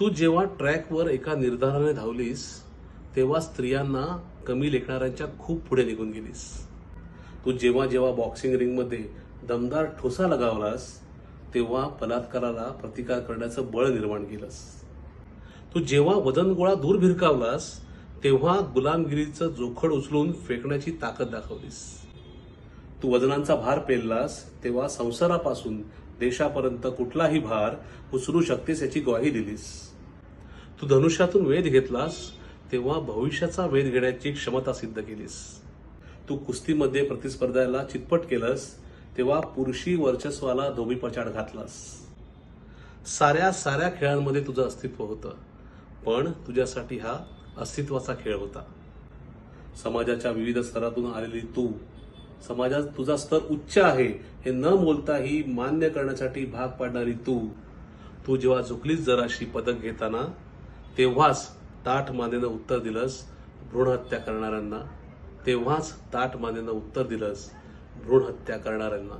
तू जेव्हा ट्रॅकवर एका निर्धाराने धावलीस तेव्हा स्त्रियांना कमी लेखणाऱ्यांच्या खूप पुढे निघून गेलीस. तू जेव्हा जेव्हा बॉक्सिंग रिंगमध्ये दमदार ठोसा लगावलास तेव्हा बलात्काराला प्रतिकार करण्याचं बळ निर्माण केलंस. तू जेव्हा वजन गोळा दूर भिरकावलास तेव्हा गुलामगिरीचं जोखड उचलून फेकण्याची ताकद दाखवलीस. तू वजनांचा भार पेललास तेव्हा संसारापासून देशापर्यंत कुठलाही भार उचलू शकतेस याची ग्वाही दिलीस. तू धनुष्यातून वेध घेतलास तेव्हा भविष्याचा वेध घेण्याची क्षमता सिद्ध केलीस. तू कुस्तीमध्ये प्रतिस्पर्ध्याला चितपट केलंस तेव्हा पुरुषी वर्चस्वाला धोबी पछाड घातलास. साऱ्या साऱ्या खेळांमध्ये तुझं अस्तित्व होतं पण तुझ्यासाठी हा अस्तित्वाचा खेळ होता. समाजाच्या विविध स्तरातून आलेली तू समाजात तुझा स्तर उच्च आहे हे न बोलताही मान्य करण्यासाठी भाग पाडणारी तू तू जेव्हा झुकलीस जराशी पदक घेताना तेव्हाच ताठ मानेनं उत्तर दिलंस भ्रूण हत्या करणाऱ्यांना. तेव्हाच ताठ मानेनं उत्तर दिलंस भ्रूण हत्या करणाऱ्यांना.